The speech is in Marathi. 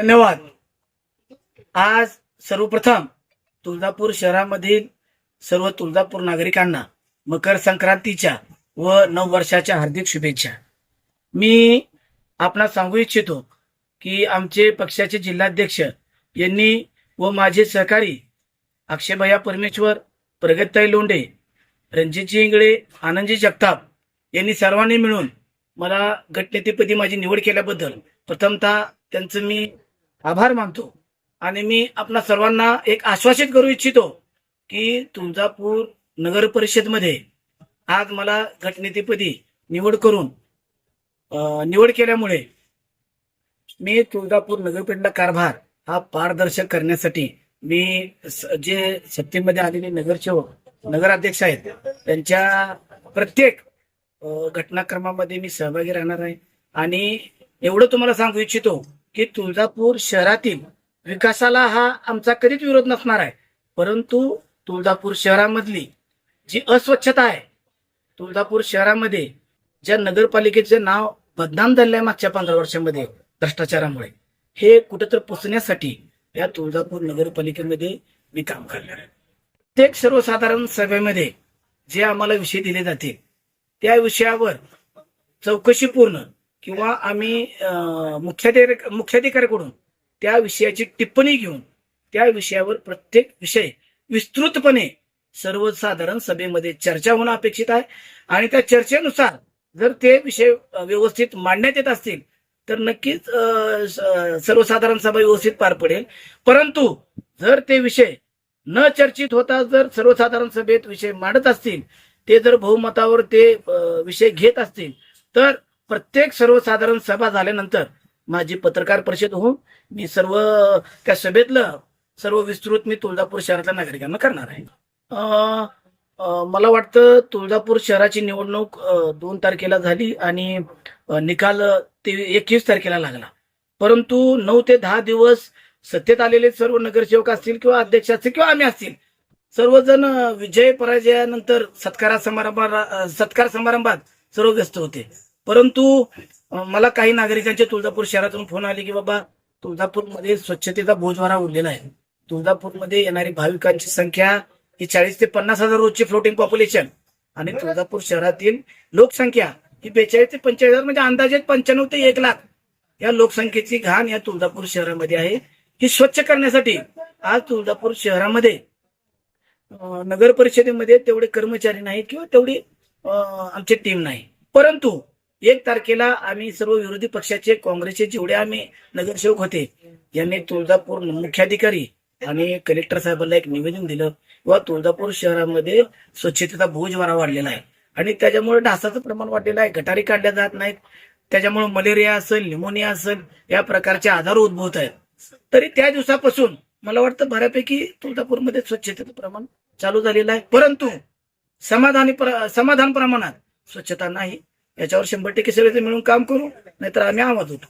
धन्यवाद. आज सर्वप्रथम तुळजापूर शहरामधील सर्व तुळजापूर नागरिकांना मकर संक्रांतीच्या व नववर्षाच्या हार्दिक शुभेच्छा. मी आपणास सांगू इच्छितो की आमचे पक्षाचे जिल्हाध्यक्ष यांनी व माझे सहकारी अक्षयभया परमेश्वर प्रगतताई लोंढे रणजितजी इंगळे आनंदजी जगताप यांनी सर्वांनी मिळून मला गटनेतेपदी माझी निवड केल्याबद्दल प्रथमतः त्यांचं मी आभार मानतो. आणि मी आपणा सर्वांना एक आश्वासित करू इच्छितो की तुळजापूर नगर परिषदमध्ये आज मला गटनेतेपदी निवड करून निवड केल्यामुळे मी तुळजापूर नगरपेठला कारभार हा पारदर्शक करण्यासाठी मी जे सत्तेमध्ये आलेले नगरसेवक नगराध्यक्ष आहेत त्यांच्या प्रत्येक घटनाक्रमामध्ये मी सहभागी राहणार आहे. आणि एवढं तुम्हाला सांगू इच्छितो की तुळजापूर शहरातील विकासाला हा आमचा कधीच विरोध नसणार आहे. परंतु तुळजापूर शहरामधली जी अस्वच्छता आहे तुळजापूर शहरामध्ये ज्या नगरपालिकेचं नाव बदनाम झालेलं आहे मागच्या पंधरा वर्षामध्ये भ्रष्टाचारामुळे हे कुठेतरी पुसण्यासाठी या तुळजापूर नगरपालिकेमध्ये मी काम करणार आहे. प्रत्येक सर्वसाधारण सभेमध्ये जे आम्हाला विषय दिले जातील त्या विषयावर चौकशी पूर्ण किंवा आम्ही अं, मुख्याधिकारी मुख्याधिकाऱ्याकडून त्या विषयाची टिप्पणी घेऊन त्या विषयावर प्रत्येक विषय विस्तृतपणे सर्वसाधारण सभेमध्ये चर्चा होणं अपेक्षित आहे. आणि त्या चर्चेनुसार जर ते विषय व्यवस्थित मांडण्यात येत असतील तर नक्कीच सर्वसाधारण सभा व्यवस्थित पार पडेल. परंतु जर ते विषय न चर्चित होता जर सर्वसाधारण सभेत विषय मांडत असतील ते जर बहुमतावर ते विषय घेत असतील तर प्रत्येक सर्वसाधारण सभा झाल्यानंतर माझी पत्रकार परिषद होऊन मी सर्व त्या सभेतलं सर्व विस्तृत मी तुळजापूर शहरातल्या नागरिकांना करणार आहे. मला वाटतं तुळजापूर शहराची निवडणूक दोन तारखेला झाली आणि निकाल ते एकवीस तारखेला लागला. परंतु नऊ ते दहा दिवस सत्तेत आलेले सर्व नगरसेवक असतील किंवा अध्यक्ष असतील किंवा आम्ही असतील सर्वजण विजय पराजयानंतर सत्कार समारंभात सत्कार समारंभात सर्व व्यस्त होते. परंतु मला काही नागरिकांचे तुळजापूर शहरातून फोन आले की बाबा तुळजापूरमध्ये स्वच्छतेचा बोजवारा उरलेला आहे. तुळजापूरमध्ये येणारी भाविकांची संख्या ही चाळीस ते पन्नास हजार रोजची फ्लोटिंग पॉप्युलेशन आणि तुळजापूर शहरातील लोकसंख्या ही बेचाळीस ते पंचेचाळीस हजार म्हणजे अंदाजे पंच्याण्णव ते एक लाख या लोकसंख्येची घाण या तुळजापूर शहरामध्ये आहे. ही स्वच्छ करण्यासाठी आज तुळजापूर शहरामध्ये नगर परिषदेमध्ये तेवढे कर्मचारी नाही किंवा तेवढी आमची टीम नाही. परंतु एक तारखेला आम्ही सर्व विरोधी पक्षाचे काँग्रेसचे जेवढे आम्ही नगरसेवक होते यांनी तुळजापूर मुख्याधिकारी आणि कलेक्टर साहेबांना एक निवेदन दिलं. व तुळजापूर शहरामध्ये स्वच्छतेचा बोजवारा वाढलेला आहे. आणि त्याच्यामुळे डासाचं प्रमाण वाढलेलं आहे. गटारी काढल्या जात नाहीत. त्याच्यामुळे मलेरिया असेल न्युमोनिया असेल या प्रकारचे आजार उद्भवत आहेत. तरी त्या दिवसापासून मला वाटतं बऱ्यापैकी तुळजापूरमध्ये स्वच्छतेचं प्रमाण चालू झालेलं आहे. परंतु समाधानी प्र- समाधान प्रमाणात स्वच्छता नाही. याच्यावर शंभर टक्के सगळे मिळून काम करू नाहीतर आम्ही आवाज होतो